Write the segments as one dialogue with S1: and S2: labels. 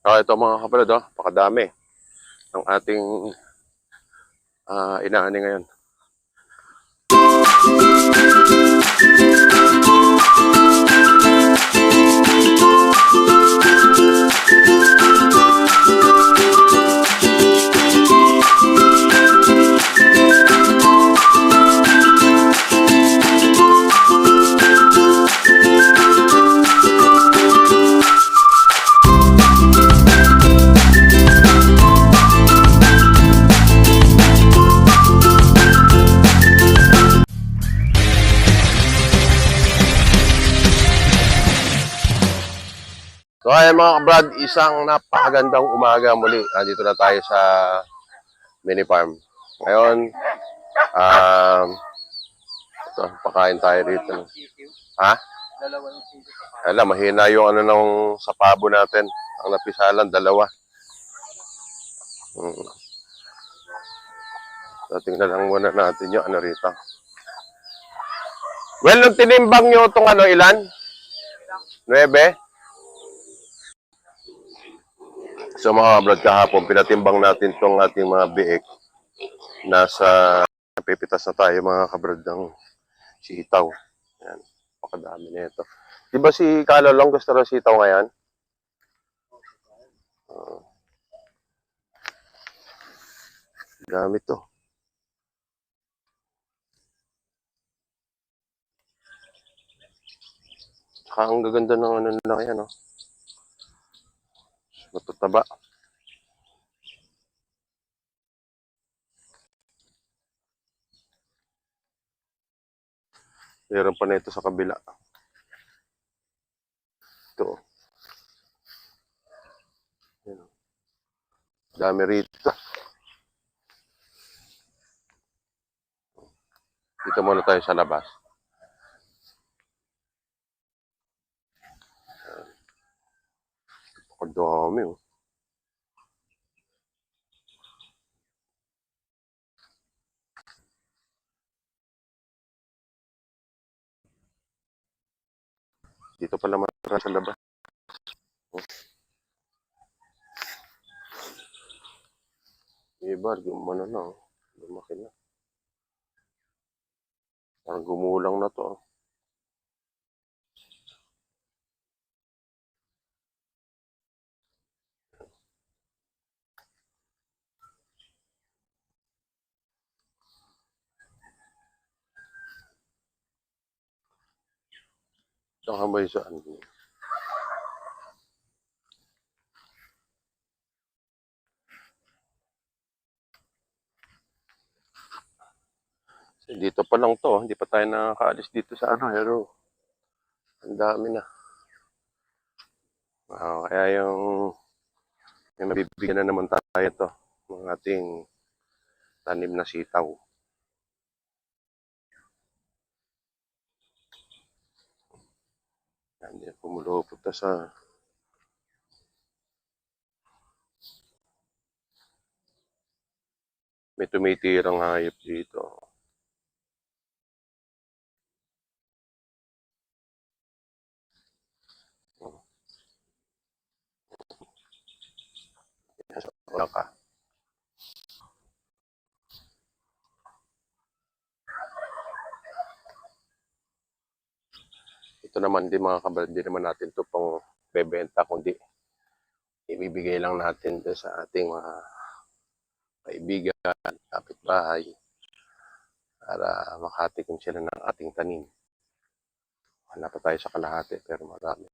S1: Ah, ito mga kapatid, oh, pakadami ng ating ah inaani ngayon. So ayan mga kabrad, isang napakagandang umaga muli. Nandito na tayo sa mini farm. Ngayon, um, ito, pakain tayo rito. Ha? Alam, mahina yung ano nung sa pabo natin. Ang napisalan, dalawa. Hmm. So, tingnan lang muna natin yung ano rito. Well, nung tinimbang nyo itong ano, ilan? Nuebe? So mga kabrad kahapon, pinatimbang natin itong ating mga biik. Nasa pipitas na tayo mga kabrad ng sitaw. Yan, pakadami na ito. Di ba si Kalolong gusto rin sitaw ngayon? Uh, gamit to. Saka ang gaganda ng ano nila kaya, no? Matutaba. Meron pa na ito sa kabila. Ito. Yan. Dami rito. Dito muna tayo sa labas. Ang dami oh. Dito pala matara sa labas. Oh. Iba, gumano na oh. Lumaki na. Parang gumulang na to oh. Saka ba yung saan? So, dito pa lang to, hindi pa tayo nakakaalis dito sa ano, pero ang dami na. Ah, kaya yung yung nabibigyan na naman tayo to ng ating tanim na sitaw. Pumulupot na sa may tumitirang hayop dito. Wala ka. Ito naman din mga kabrad, di naman natin ito pang bebenta, kundi ibibigay lang natin doon sa ating mga kaibigan, kapitbahay, para makatikim sila ng ating tanim. Wala pa tayo sa kalahati, pero marami.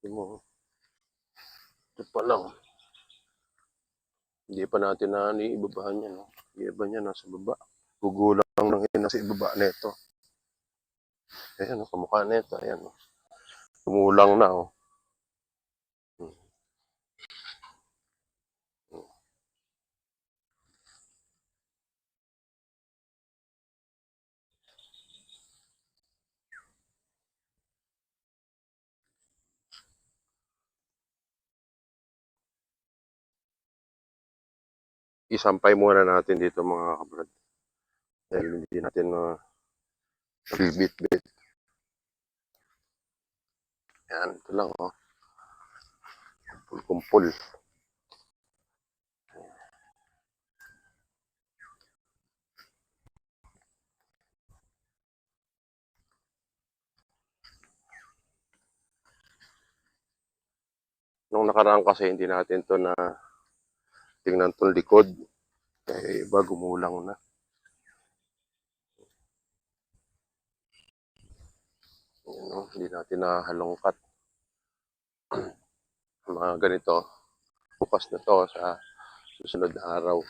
S1: Ito mo, ito pa lang. Hindi pa natin na ibabahan yan. No? Iba niya nasa baba. Gugulang lang yun nasa ibaba nito. Ayan, no, kamukha nito. Ayan, no. Tumulang na, oh. Isampay muna natin dito mga kabrad. Dahil hindi natin na bit-bit. Yan, ito lang oh. Kumpul-kumpul. Nung nakaraan kasi hindi natin to na tingnan tong likod. Eh, iba gumulang na. Yan, no? Hindi natin nahalongkat. Mga ganito. Bukas na to sa susunod na araw.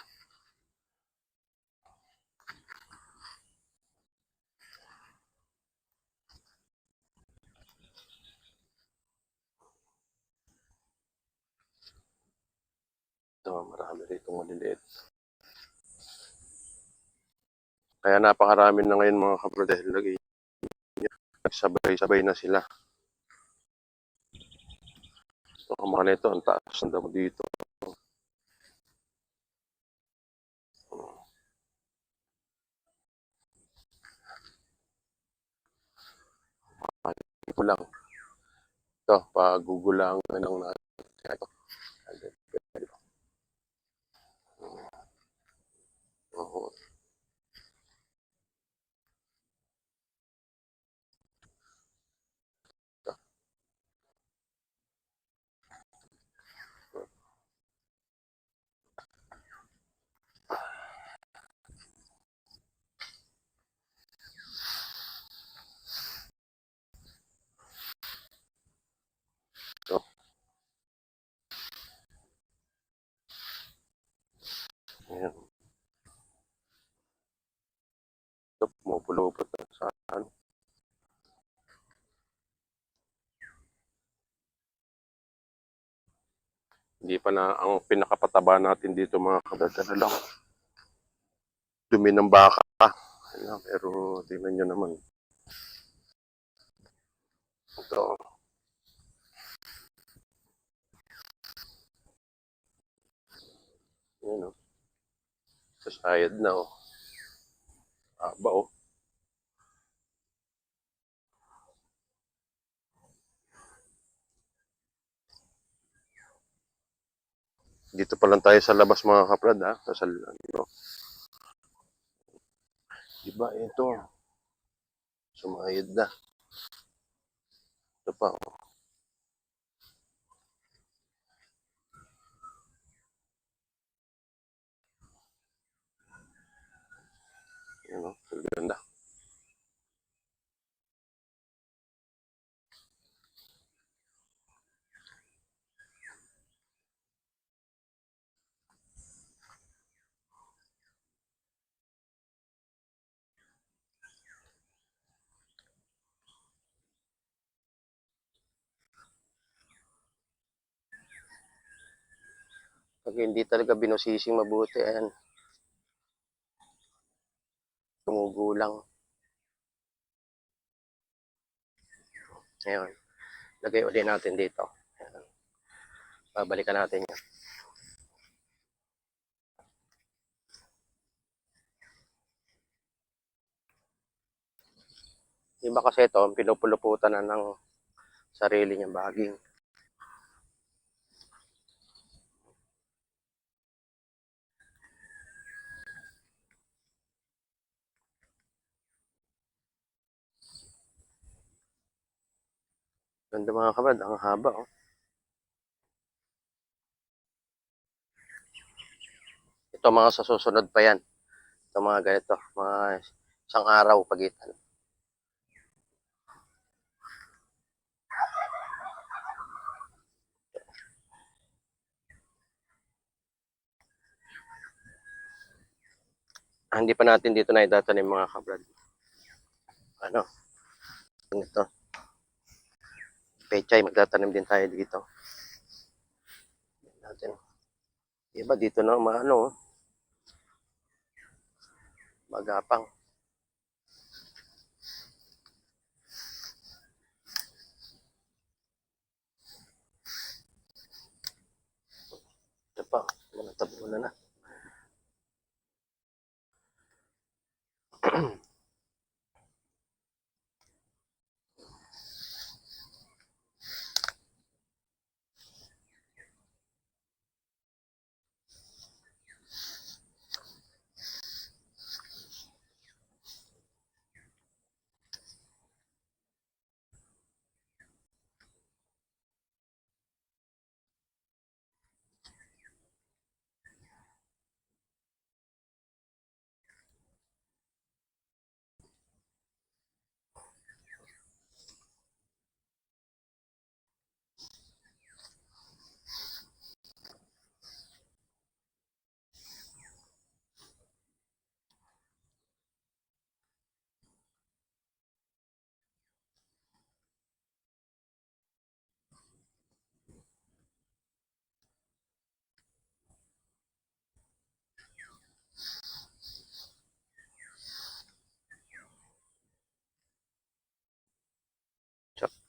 S1: Ito, marami rito maliliit. Kaya napakarami na ngayon mga kabro dahil lagi nagsabay-sabay na sila. Ito mga nito, ang taas ng damo dito. Ito lang. Ito, pagugulangan ng natin. Ito. Oo. Ito. Ayan. Ito, pumupulupot na sa ano. Hindi pa na ang pinakapataba natin dito mga kadadala lang. Dumi ng baka. Ayan, pero tingnan nyo naman. Ito. Ayan o. Sa side na o. Aba o. Dito pa lang tayo sa labas mga kaprad ha. Sa ano. Diba ito. Sumayad na. Ito pa. oh. Yan o. Ang ganda. Pag hindi talaga binusising mabuti, ayan. Tumugulang. Ngayon, lagay ulit natin dito. Ayan. Babalikan natin yan. Iba kasi ito, pinupuluputan na ng sarili niyang baging. Ganda mga kabad, ang haba oh. Ito mga sa susunod pa yan. Ito mga ganito, mga isang araw pagitan. Ah, hindi pa natin dito na idatanim mga kabrad. Ano? Ito. Pechay, magtatanim din tayo dito. Natin. Iba dito na maano. oh. Magapang. Ito pa, manatabo na na.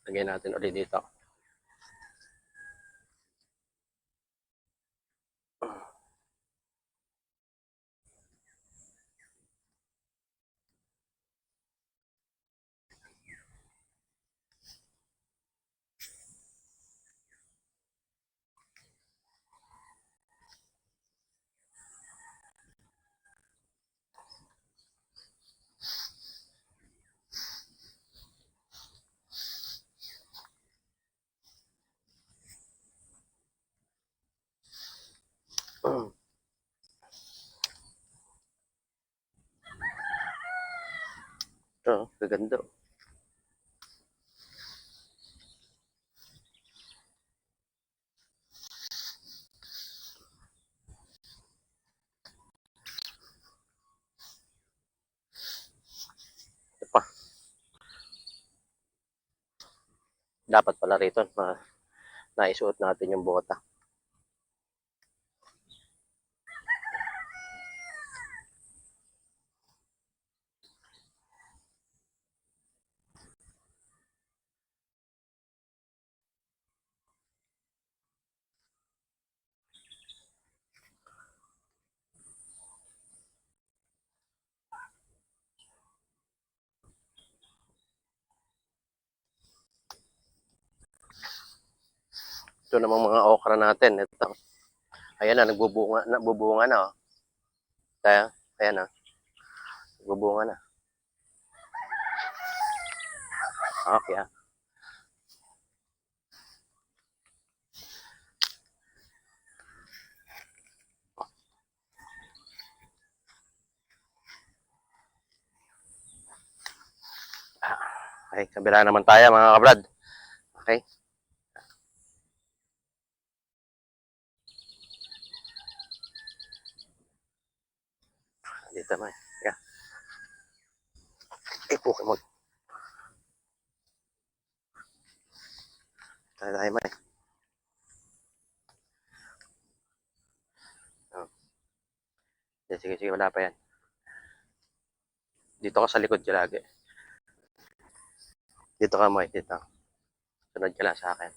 S2: So, lagyan natin ulit dito. Ito, kaganda. oh. Pa. Dapat pala rito, na, naisuot natin yung bota. Ito namang mga okra natin. Ito. Ayan na, nagbubunga, nagbubunga na. Oh. Kaya, ayan na. Nagbubunga na. Okay ah. Okay, kabila naman tayo mga kabrad. Okay. Dito naman. Yeah. Eh, Pokemon. Tayo tayo man. Oh. Sige, sige, sige, wala pa yan. Dito ka sa likod ka lagi. Dito ka, Mike, dito. Sunod ka lang sa akin.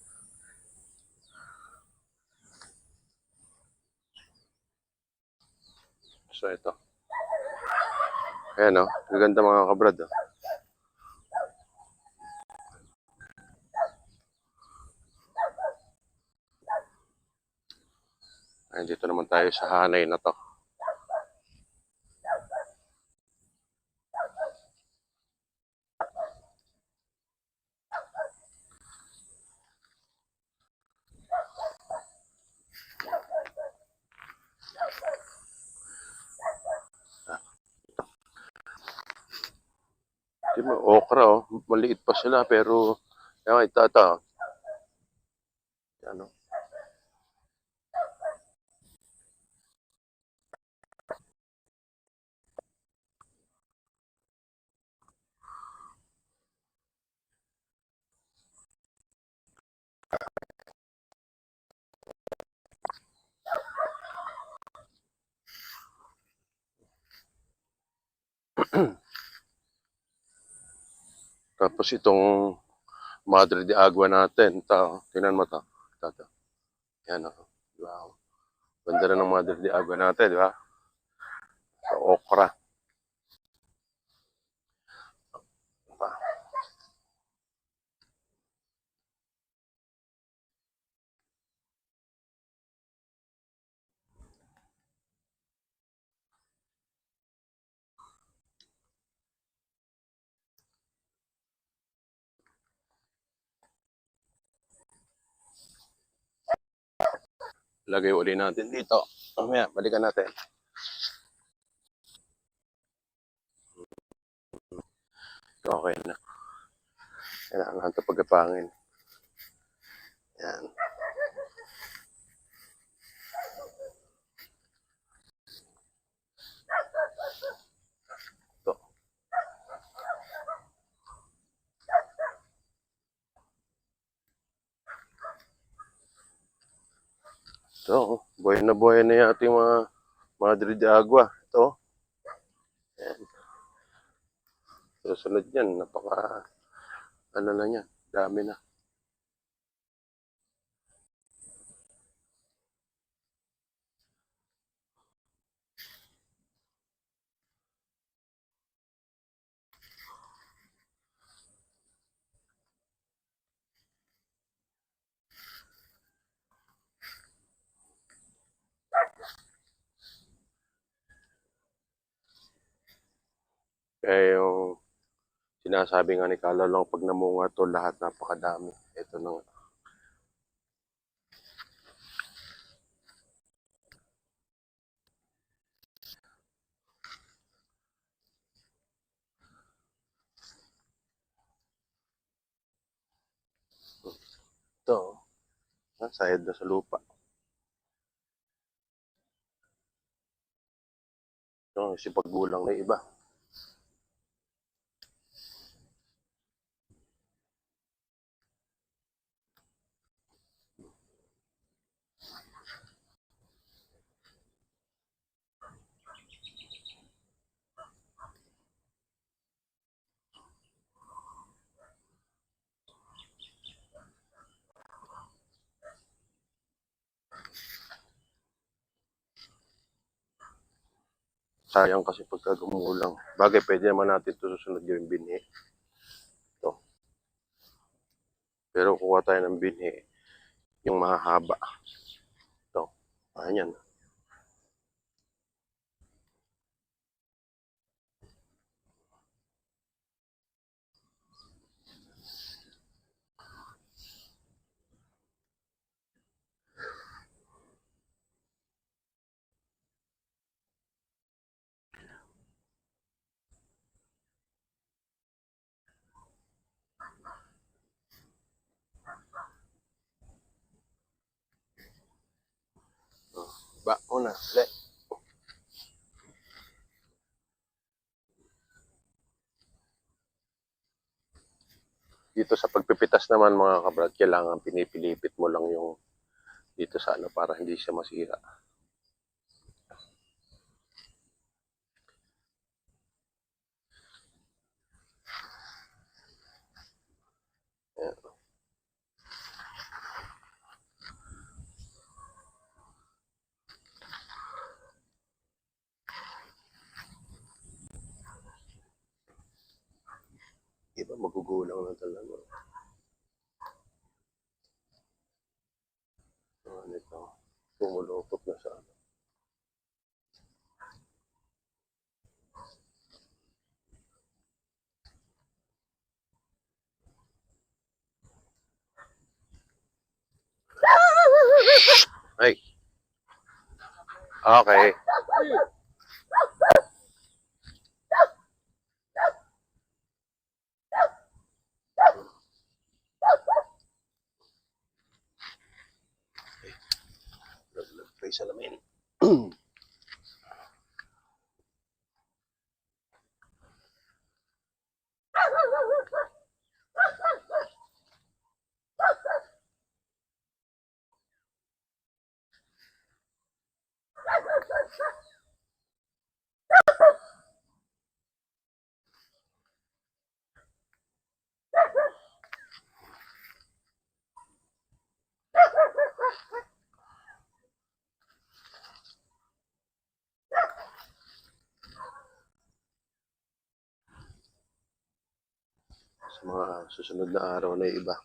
S1: So ito. Ayan o, gaganda mga kabrad. Oh. Ayan, dito naman tayo sa hanay na to. Di ba, okra oh. Maliit pa sila pero yan ito ito. oh. Yan oh. Tapos itong Madre de Agua natin, ito, tingnan mo. Ito, ito. Yan ba? oh. Ganda rin ng Madre de Agua natin, di ba? Sa okra. Lagay uli natin dito. Mamaya, balikan natin. Okay na. Kailangan ito pagkapangin. Yan. Ito, oh. buhay na buhay na yung ating mga Madre de Agua. Ito. Yan. Susunod yan, napaka, ano na yan, dami na. Kaya yung sinasabi nga ni Kala lang pag namunga to lahat napakadami. Ito na nga. Ito, oh. sayad na sa lupa. Ito, si paggulang na iba. Sayang kasi pagka gumulang. Bagay, pwede naman natin ito susunod yung binhi. Ito. Pero kuha tayo ng binhi, yung mahaba. Ito. Ayan. Ba, una. Le. Dito sa pagpipitas naman mga kabrad, kailangan pinipilipit mo lang yung dito sa ano para hindi siya masira. Ayan. Iba magugulang na talaga. Ano ito? Tumulupot na sa ano. Ay. Okay. Laglag pa yung salamin. sa mga susunod na araw na iba.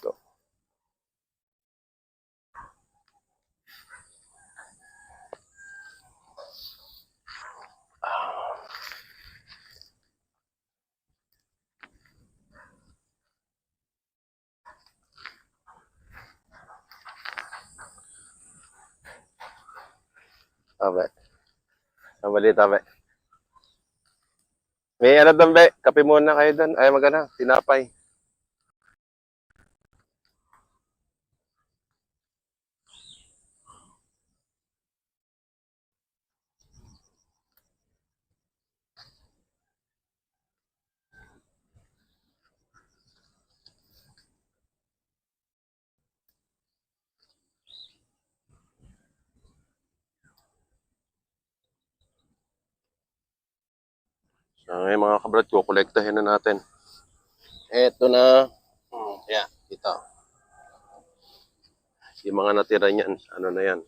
S1: Ito.
S2: Abe. Ang balita, be. May ano doon, be? Kape muna kayo doon. Ay, magana. Tinapay.
S1: Ngayon mga kabrad, kukolektahin na natin.
S2: Eto na. Hmm, yeah, ito.
S1: Yung mga natira niyan, ano na yan.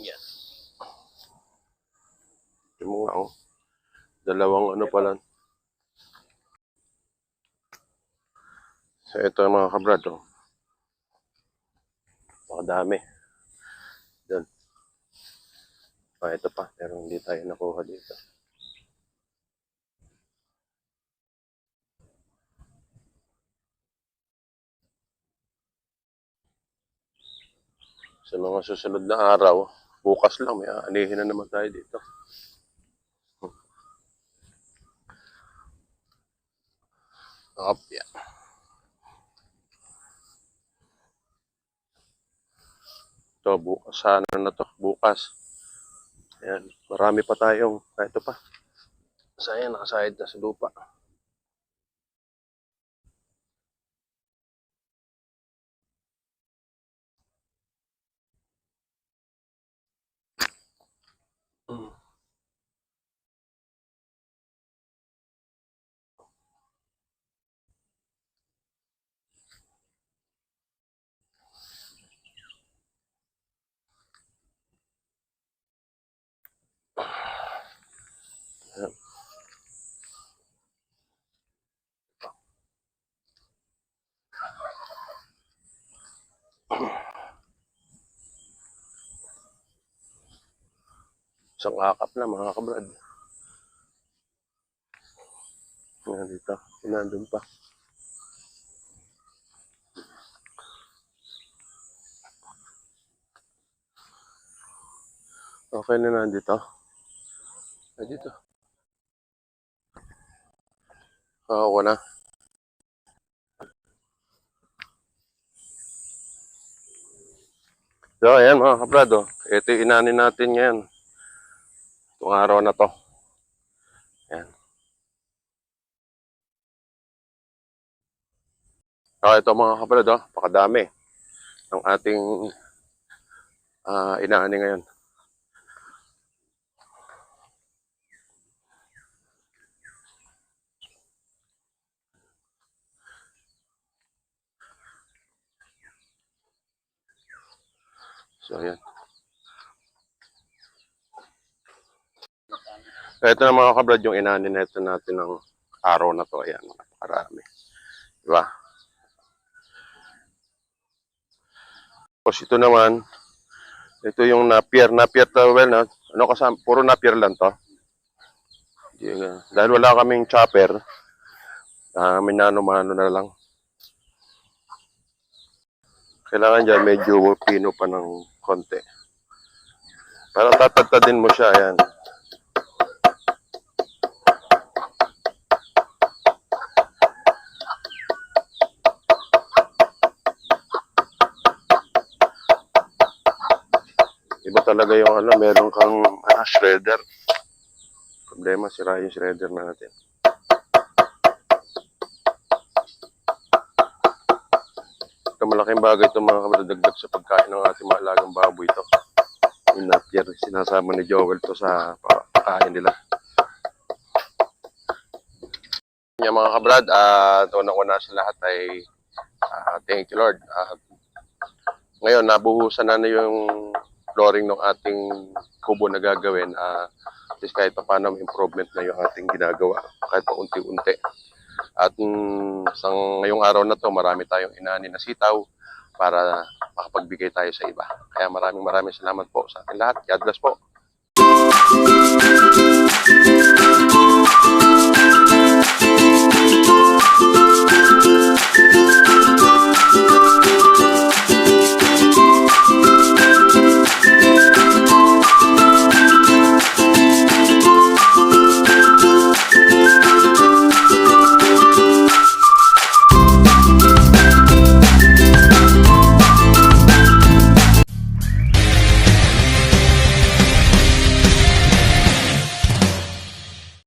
S2: Yan.
S1: Yung mga, oh, dalawang ano pala. So, ito mga kabrad, oh. Pakadami. Doon. Ah, ito pa. Pero hindi tayo nakuha dito. Sa mga susunod na araw, bukas lang, may aanihin na naman tayo dito. Up, yeah. Ito, bukas, sana na to, bukas. Ayan, marami pa tayong, ah, ito pa. Sayang, nakasahid na sa lupa. Isang akap na mga kabrad. Ayan dito. Nandun pa. Okay na nandito. Ay, dito. Oo na. So, ayan mga kabrad. Oh. Ito yung inanin natin ngayon. Itong araw na to. Ayan. So, ito mga kabrad. Oh. Pakadami ng ating ah inaani ngayon. So, ayan. Ito na mga kabrad, yung inanin na ito natin ng araw na to. Ayan, napakarami. Diba? Tapos ito naman, ito yung napier, napier towel na, ano kasama, puro napier lang to. Ah, dahil wala kaming chopper, ah minano-mano na lang. Kailangan dyan medyo pino pa ng konti. Para tatagtadin mo siya, ayan. Iba talaga yung ano, meron kang ah, shredder. Problema, sira yung shredder natin. Ito malaking bagay ito mga kabadagdag sa pagkain ng ating maalagang baboy ito. Yung napier, sinasama ni Joel to sa pagkain nila. Yan mga kabrad, at uh, una-una sa lahat ay ah, thank you Lord. At ngayon, nabuhusan na na yung flooring ng ating kubo na gagawin. ah at least kahit pa paano improvement na yung ating ginagawa. Kahit pa unti-unti. At mm, sa ngayong araw na to, marami tayong inani na sitaw para makapagbigay tayo sa iba. Kaya maraming maraming salamat po sa ating lahat. God bless po.